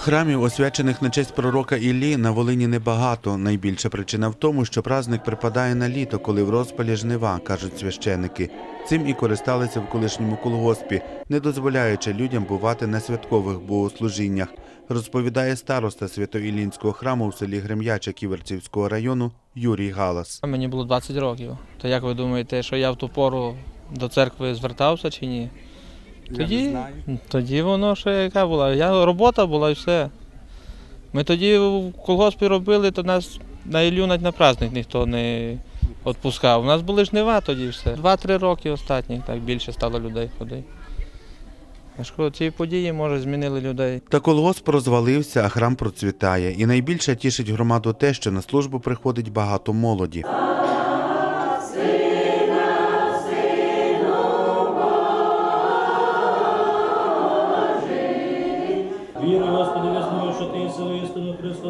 Храмів, освячених на честь пророка Іллі, на Волині небагато. Найбільша причина в тому, що праздник припадає на літо, коли в розпалі жнива, кажуть священики. Цим і користалися в колишньому колгоспі, не дозволяючи людям бувати на святкових богослужіннях, розповідає староста Свято-Іллінського храму в селі Грем'яча Ківерцівського району Юрій Галас. Мені було 20 років. То як ви думаєте, що я в ту пору до церкви звертався чи ні? Тоді, тоді воно ще яка була. Я, робота була і все. Ми тоді в колгоспі робили, то нас на Іллю навіть на праздник ніхто не відпускав. У нас були жнива тоді все. Два-три роки останні, так більше стало людей ходити. Ці події, може, змінили людей. Та колгосп розвалився, а храм процвітає. І найбільше тішить громаду те, що на службу приходить багато молоді.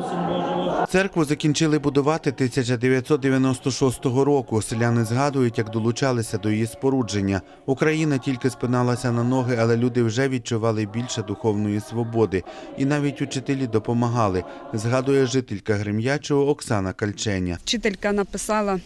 Христос. Церкву закінчили будувати 1996 року. Селяни згадують, як долучалися до її спорудження. Україна тільки спиналася на ноги, але люди вже відчували більше духовної свободи. І навіть учителі допомагали, згадує жителька Грем'ячого Оксана Кальченя. Вчителька написала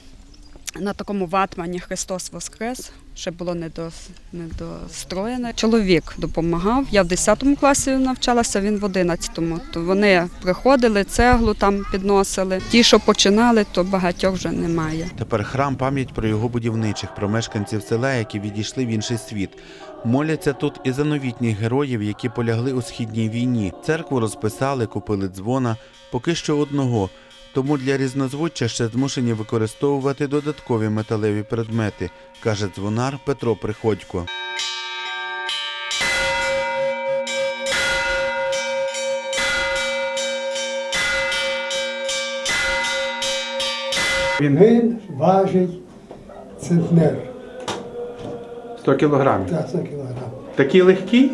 на такому ватмані Христос Воскрес. Ще було недос- недостроєне. Чоловік допомагав. Я в 10 класі навчалася, він в 11. То вони приходили, цеглу там підносили. Ті, що починали, то багатьох вже немає. Тепер храм пам'ять про його будівничих, про мешканців села, які відійшли в інший світ. Моляться тут і за новітніх героїв, які полягли у східній війні. Церкву розписали, купили дзвона, поки що одного. Тому для різнозвуччя ще змушені використовувати додаткові металеві предмети, каже дзвонар Петро Приходько. Він важить центнер, 100 кілограмів. та 100 кілограм. Такий легкий?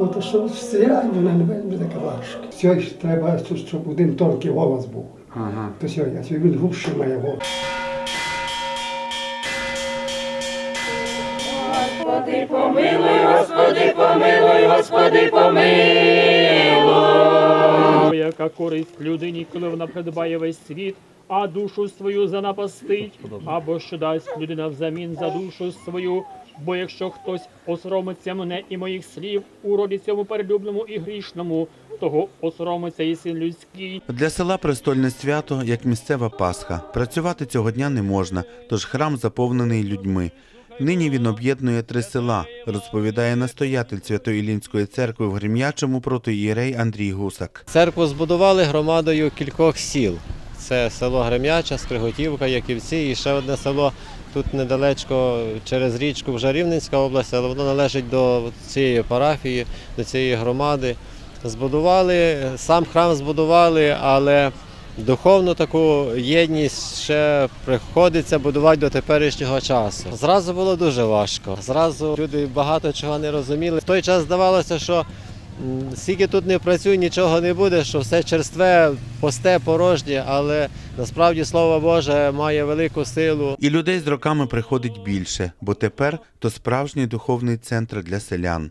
Ну, От що стріляє, вона не вельми така важка. Все ж треба, щоб один тонкий голос був. Ага. То все, я він губше має голос. Яка користь людині, коли вона придбає весь світ, а душу свою занапастить, або що дасть людина взамін за душу свою. Бо якщо хтось осоромиться мене і моїх слів у роді цьому перелюбному і грішному, того осоромиться і син людський. Для села престольне свято, як місцева Пасха. Працювати цього дня не можна, тож храм заповнений людьми. Нині він об'єднує три села, розповідає настоятель Свято-Іллінської церкви в Грем'ячому протоієрей Андрій Гусак. Церкву збудували громадою кількох сіл. Це село Грем'яча, Скриготівка, Яківці і ще одне село тут недалечко через річку вже Рівненська область, але воно належить до цієї парафії, до цієї громади. Збудували, сам храм збудували, але духовну таку єдність ще приходиться будувати до теперішнього часу. Зразу було дуже важко. Зразу люди багато чого не розуміли. В той час здавалося, що Скільки тут не працюй, нічого не буде, що все черстве, посте, порожнє, але насправді Слово Боже має велику силу. І людей з роками приходить більше, бо тепер то справжній духовний центр для селян.